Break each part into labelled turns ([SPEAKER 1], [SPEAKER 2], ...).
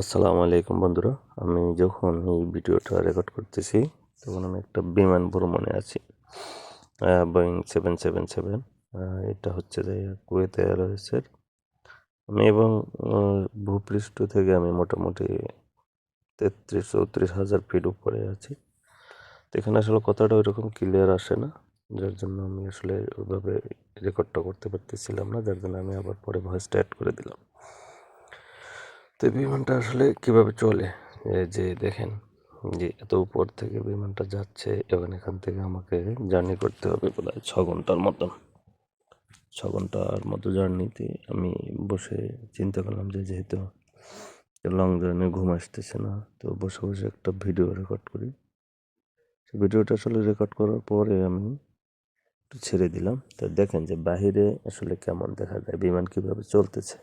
[SPEAKER 1] আসসালামু আলাইকুম বন্ধুরা, আমি যখন এই ভিডিওটা রেকর্ড করতেছি, তখন আমি একটা বিমান ভ্রমণে আছি। বোয়িং সেভেন সেভেন সেভেন এটা হচ্ছে যে কুয়েত এয়ারওয়েজের আমি এবং ভূপৃষ্ঠ থেকে আমি মোটামুটি তেত্রিশ, চৌত্রিশ হাজার ফিট উপরে আছি। তো এখানে আসলে কথাটা ওইরকম ক্লিয়ার আসে না, যার জন্য আমি আসলে ওইভাবে রেকর্ডটা করতে পারতেছিলাম না, যার জন্য আমি আবার পরে ভয়েসটা অ্যাড করে দিলাম। তো বিমানটা আসলে কীভাবে চলে? যে দেখেন, যে এত উপর থেকে বিমানটা যাচ্ছে, এবং এখান থেকে আমাকে জার্নি করতে হবে প্রায় ছ ঘণ্টার মতন। ছ ঘণ্টার মতো জার্নিতে আমি বসে চিন্তা করলাম যে যেহেতু লং জার্নি ঘুম আসতেছে না, তো বসে বসে একটা ভিডিও রেকর্ড করি। ভিডিওটা আসলে রেকর্ড করার পরে আমি একটু ছেড়ে দিলাম। তো দেখেন যে বাহিরে আসলে কেমন দেখা যায়, বিমান কীভাবে চলতেছে।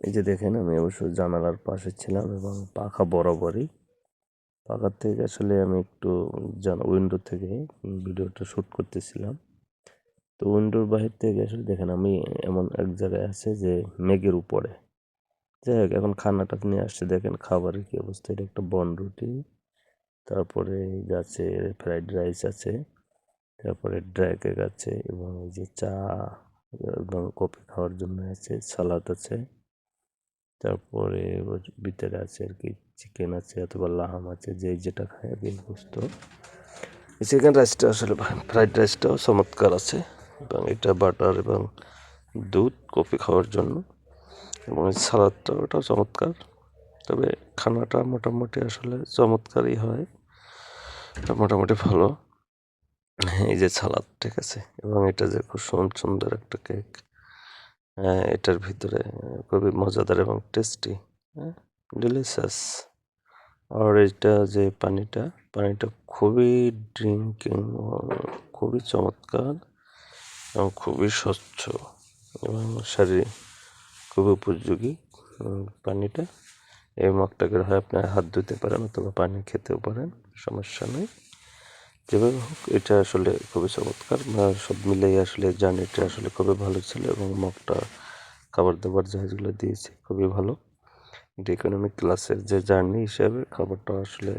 [SPEAKER 1] এই যে দেখেন, আমি অবশ্য জানালার পাশে ছিলাম এবং পাখা বরাবরই। পাখার থেকে আসলে আমি একটু জানা উইন্ডো থেকে ভিডিওটা শ্যুট করতেছিলাম। তো উইন্ডোর বাহির থেকে আসলে দেখেন, আমি এমন এক জায়গায় আছে যে মেঘের উপরে। যাই হোক, এখন খানাটা নিয়ে আসছে। দেখেন খাবারের কী অবস্থা, এটা একটা বন রুটি। তারপরে আছে ফ্রাইড রাইস আছে। তারপরে ড্রাই কেক আছে এবং এই যে চা এবং কফি খাওয়ার জন্য আছে সালাদ আছে। তারপরে ভিতরে আছে আর কি চিকেন আছে অথবা লাহাম আছে যে যেটা খায় আর কি গোস্ত চিকেন রাইসটা আসলে ফ্রাইড রাইসটাও চমৎকার আছে এবং এটা বাটার এবং দুধ কফি খাওয়ার জন্য। এবং এই সালাদটা ওটাও চমৎকার। তবে খানাটা মোটামুটি আসলে চমৎকারই হয় মোটামুটি ভালো। এই যে সালাদ, ঠিক আছে? এবং এটা যে খুব সুন- সুন্দর একটা কেক এটার ভিতরে খুবই মজাদার এবং টেস্টি হ্যাঁ ডিলিশিয়াস আর এটা যে পানিটা পানিটা খুবই ড্রিঙ্কিং খুবই চমৎকার এবং খুবই স্বচ্ছ এবং শারীরিক খুবই উপযোগী পানিটা। এই মগটাকে হয় আপনার হাত ধুতে পারেন অথবা পানি খেতেও পারেন, সমস্যা নেই। যেভাবে হোক, এটা আসলে খুবই চমৎকার। সব মিলেই আসলে জার্নিটা আসলে খুবই ভালো ছিল এবং মগটা খাবার দাবার জাহাজগুলো দিয়েছে, খুবই ভালো। এটা ইকোনমিক ক্লাসের যে জার্নি হিসাবে খাবারটা আসলে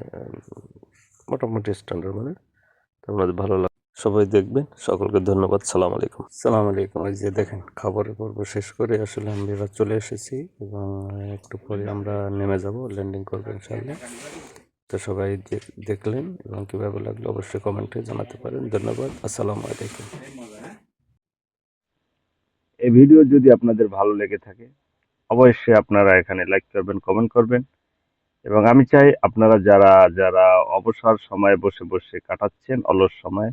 [SPEAKER 1] মোটামুটি স্ট্যান্ডার্ড মানে আপনাদের ভালো লাগে, সবাই দেখবেন। সকলকে ধন্যবাদ। সালাম আলাইকুম। সালাম আলাইকুম। এই যে দেখেন, খাবারের পর্ব শেষ করে আসলে আমরা চলে এসেছি এবং একটু পরে আমরা নেমে যাব ল্যান্ডিং করব ইনশাআল্লাহ। তো সবাই দেখলেন এবং কীভাবে লাগল অবশ্যই কমেন্টে জানাতে পারেন। ধন্যবাদ, আসসালামু আলাইকুম।
[SPEAKER 2] এই ভিডিও যদি আপনাদের ভালো লেগে থাকে, অবশ্যই আপনারা এখানে লাইক করবেন, কমেন্ট করবেন এবং আমি চাই আপনারা যারা যারা অবসর সময়ে বসে বসে কাটাচ্ছেন, অলস সময়,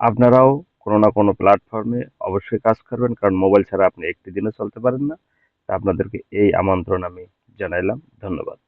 [SPEAKER 2] আপনারাও কোনো না কোনো প্ল্যাটফর্মে অবশ্যই কাজ করবেন, কারণ মোবাইল ছাড়া আপনি একটি দিনও চলতে পারেন না। তা আপনাদেরকে এই আমন্ত্রণ আমি জানাইলাম। ধন্যবাদ।